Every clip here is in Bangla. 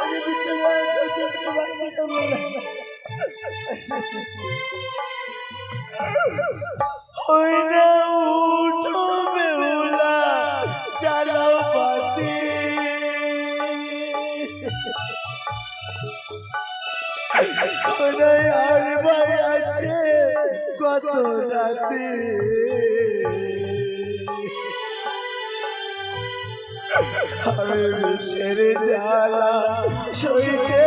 আমি বিশ্বনাথ সহ্য ওই উঠো বেহুলা চালাও ওনাই আর ভাই আছে কত রাতে। আমি বিষের জ্বালা সইতে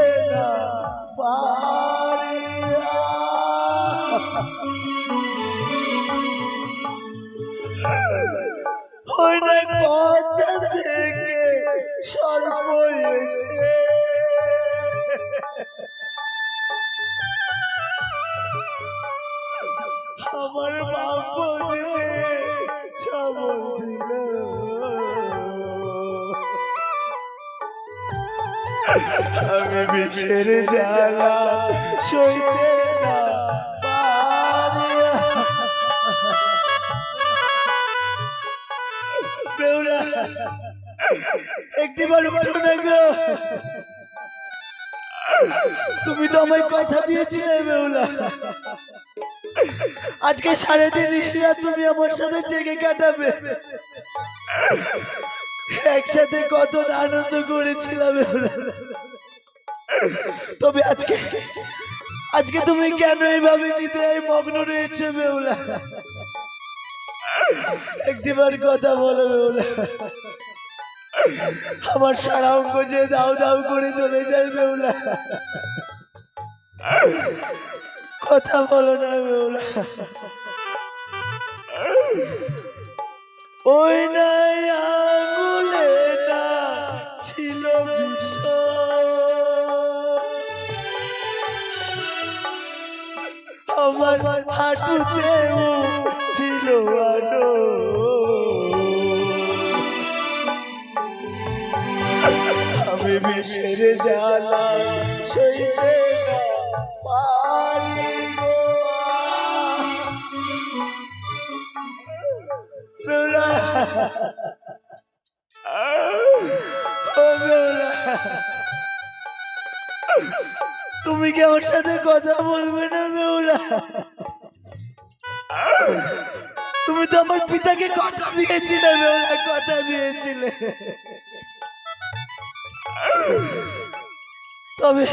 থেকে সর্ব আমার বাপ দিল আমি বিষের জ্বালা সইতে না পারি বেউলা একটিবার গো। তুমি তো আমায় কথা দিয়েছিলে বেউলা আজকে সাড়ে তিরিশ তুমি আমার সাথে জেগে কাটাবে। একসাথে কত আনন্দ করেছিলাম তবে আজকে আজকে তুমি কেন এইভাবে নিদ্রায় মগ্ন রয়েছে বেউলা একটিবার কথা বলো বেউলা আমার সারা অঙ্গ যে দাও দাও করে চলে যায় বেউলা কথা বলো না বেউলা ওই নাই আঙুলে আমার হাঁটুতে ছিল আলো। আমি বিষের জ্বালা সইতে তুমি কি আমার সাথে কথা বলবে না বেউলা তুমি তো আমার পিতাকে কথা দিয়েছিলে বেউলা কথা দিয়েছিলে। তবে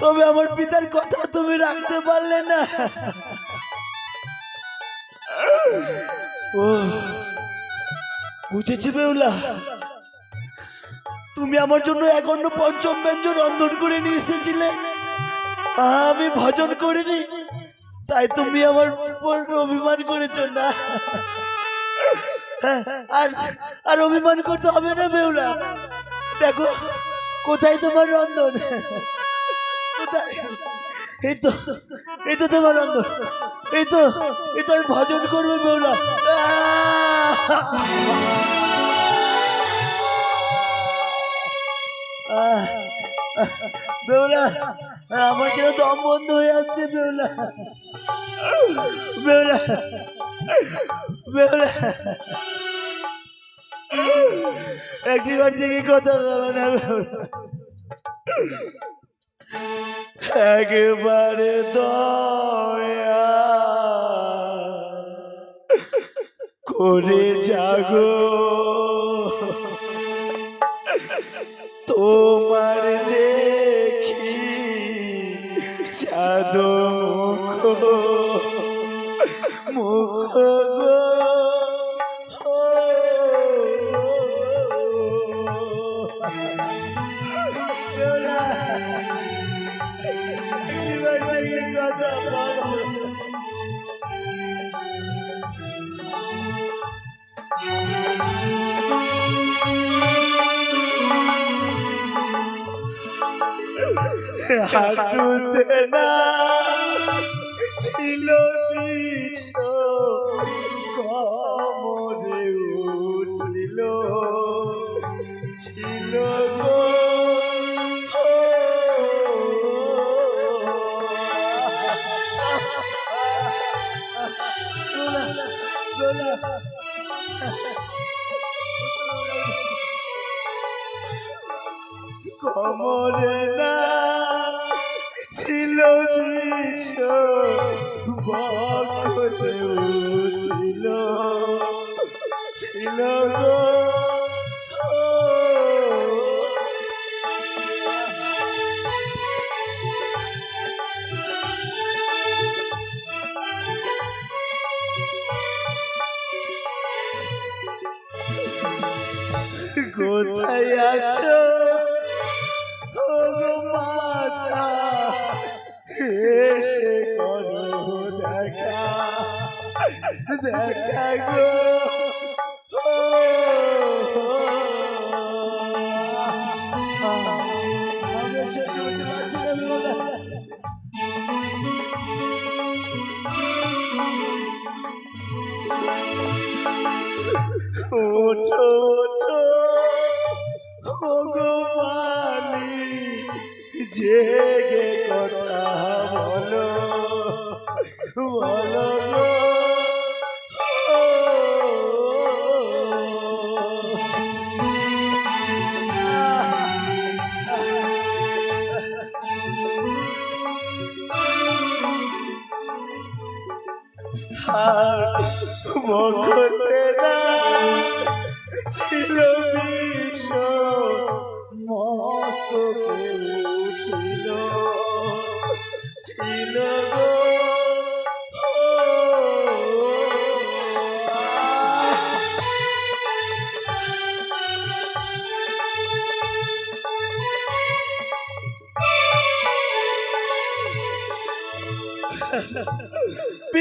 তবে আমার পিতার কথা তুমি রাখতে পারলে না। ও, বুঝেছি বেউলা তুমি আমার জন্য অন্য পঞ্চম ব্যঞ্জন রন্ধন করে নিয়ে এসেছিলে। আমি ভজন করিনি। তাই তুমি আমার উপর অভিমান করেছ না। হ্যাঁ, আর আর অভিমান করতে হবে না বেউলা দেখো কোথায় তোমার রন্ধন? কোথায়? এই তো এই তো তোমার রন্ধন। এই তো এই তো আমি ভজন করব বেউলা বেউলা আমার যেন দম বন্ধ হয়ে আসছে বেউলা? বেউলা বেউলা। একটিবার জেগে কথা বলো না বেউলা। একবারে দয়া করে জাগো। তোমার দেখি চাঁদ মুখ মুখ গো। বেউলা, হাঁটুতে না ছিল কমরে উঠিল। ছিল কমরে না দেখা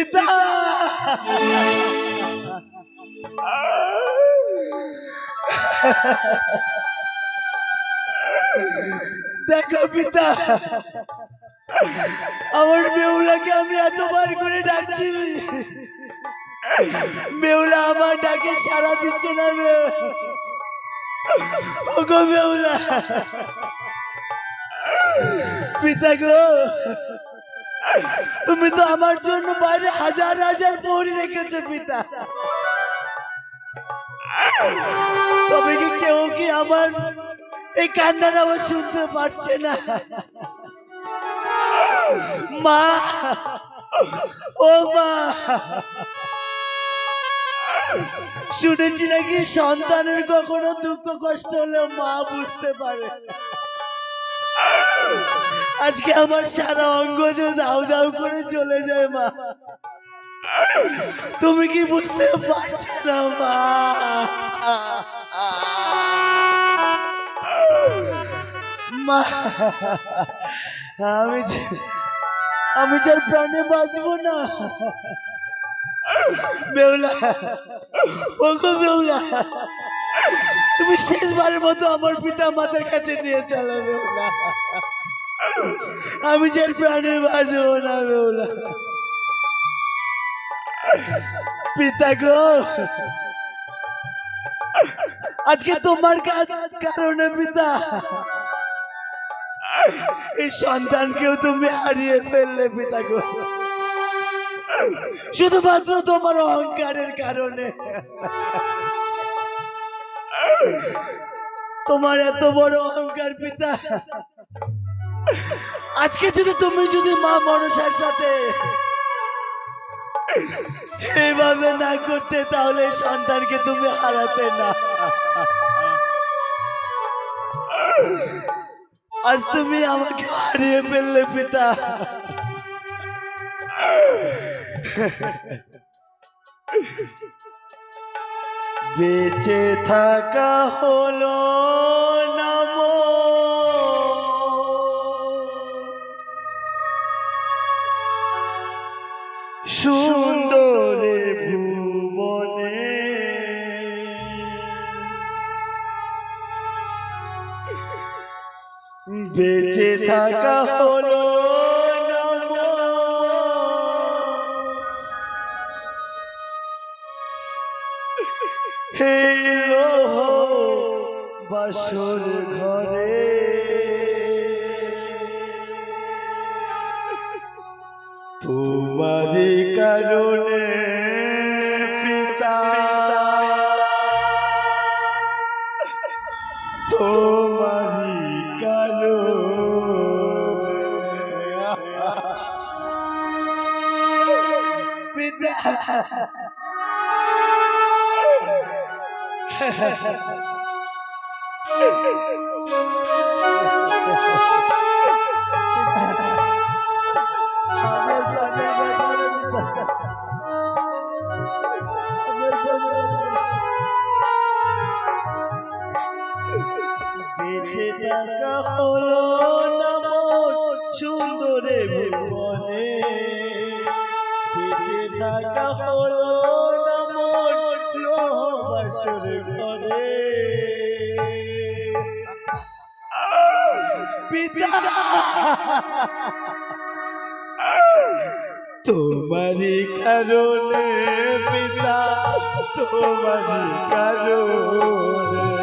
পিতা দেখো পিতা, আমার বেউলাকে আমি এতবার করে ডাকছি। বেউলা আমার ডাকে সারা দিচ্ছে না ওগো বেউলা পিতা গো তুমি তো আমার জন্য বাইরে হাজার হাজার পৌরি রেখেছো, পিতা। তবে কি কেউ কি আমার এই কান্নার আবার শুনতে পারছে না? মা, ও মা। শুনেছি নাকি সন্তানের কখনো দুঃখ কষ্ট হলে মা বুঝতে পারে। আজকে আমার সারা অঙ্গ যে দাউ দাউ করে চলে যায়, মা। তুমি কি বুঝতে পারছ না, মা? মা, আমি আমি যার প্রাণে বাঁচবো না। বেউলা ও গো বেউলা, তুমি শেষবারের মতো আমার পিতা মাতার কাছে নিয়ে চলো, বেউলা। আমি যার প্রাণে বাঁচবো না বেউলা। পিতা গো। আজকে তোমার কারণে পিতা। এই সন্তানকেও তুমি হারিয়ে ফেললে পিতা গো। শুধুমাত্র তোমার অহংকারের কারণে। তোমার এত বড় অহংকার পিতা। আজকে যদি তুমি যদি মা মনসার সাথে এইভাবে না করতে, তাহলে সন্তানকে তুমি হারাতে না। আজ তুমি আমাকে হারিয়ে ফেললে, পিতা। বেঁচে থাকা হলো নাম সুন্দরে ভুবনে। বেঁচে থাকা হলো হে বাসর ঘরে। করুণে পিতা তোমারি কারও পিতা Ha ha ha ha. বেঁচে থাকা হলো না সুন্দরে ভুবনে বেঁচে থাকা হলো না মোর লোহবাসর ঘরে। পিতা! তোমারই কারণে, পিতা, তোমারই কারণে।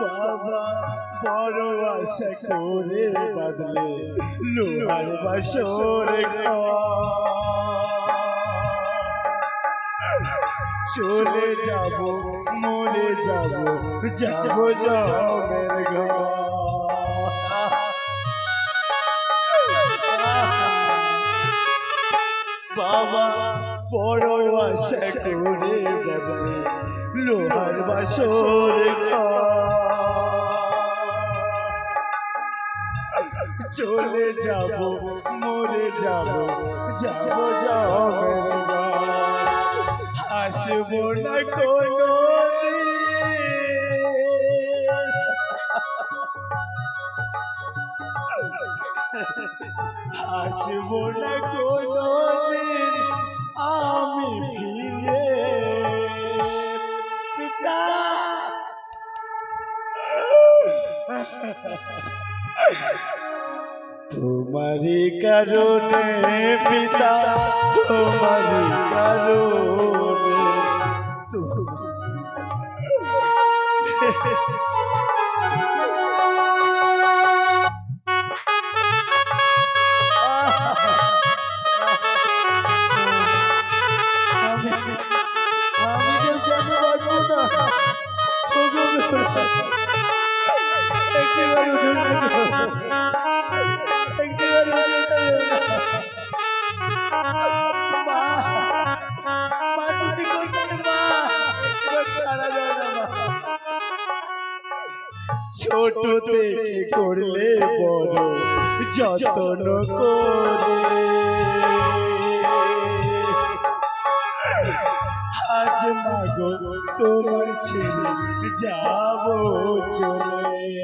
বাবা বড় আশা করে বাদলে, লোহার বাসর চলে যাব, মরে যাব যাব জমের ঘর। বাবা বড় আশা করে বাবলে লোহার বাসর চলে যাব, মরে যাব যাব জমের আসব না কোনো আসব না কোনো আমি ফিরে পিতা তোমারই কারণে পিতা তোমারই কারণে আমি যে কেন বাঁচবো না ছোট থেকে করলে বড়? যত্ন করে। আজ মাগো তোমার ছেলে যাব চলে।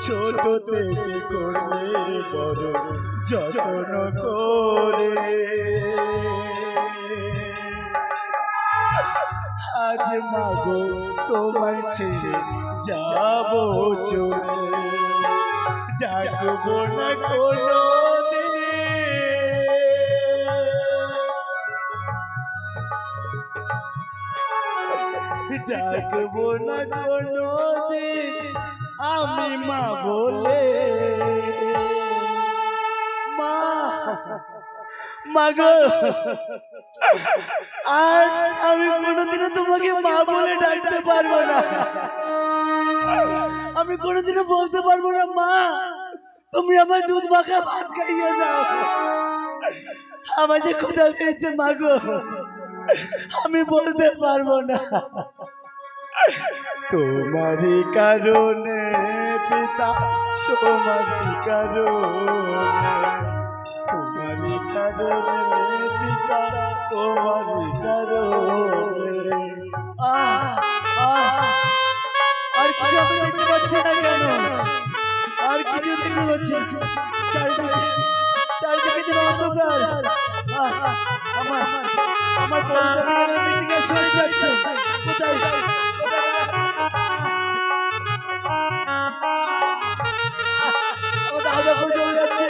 ছোট থেকে করলে বড় যত্ন করে। আজ মাগো তোমার ছেলে যাব চলে। ডাকবো না কোনো ডাকবো না কোনো আমি মা বলে মা মাগো আর আমি কোনোদিনও তোমাকে মা বলে ডাকতে পারব না। আমি কোনোদিনও বলতে পারব না, মা। তুমি আমার দুধ মাখা ভাত খাইয়ে দাও। আমার যে ক্ষুধা পেয়েছে মাগো আমি বলতে পারব না। তোমারই কারণে পিতা তোমারই কারণে তোমারই কারণে পিতা তোমারই কারণে। আর কিছু আমি দেখতে পাচ্ছি না কেন? শুরু হচ্ছে। চারিদিকে চারিদিকে যেন অন্ধকার। আমার আমার পরিবারের সরে যাচ্ছে। কোথায়? দাদা করে চলে যাচ্ছে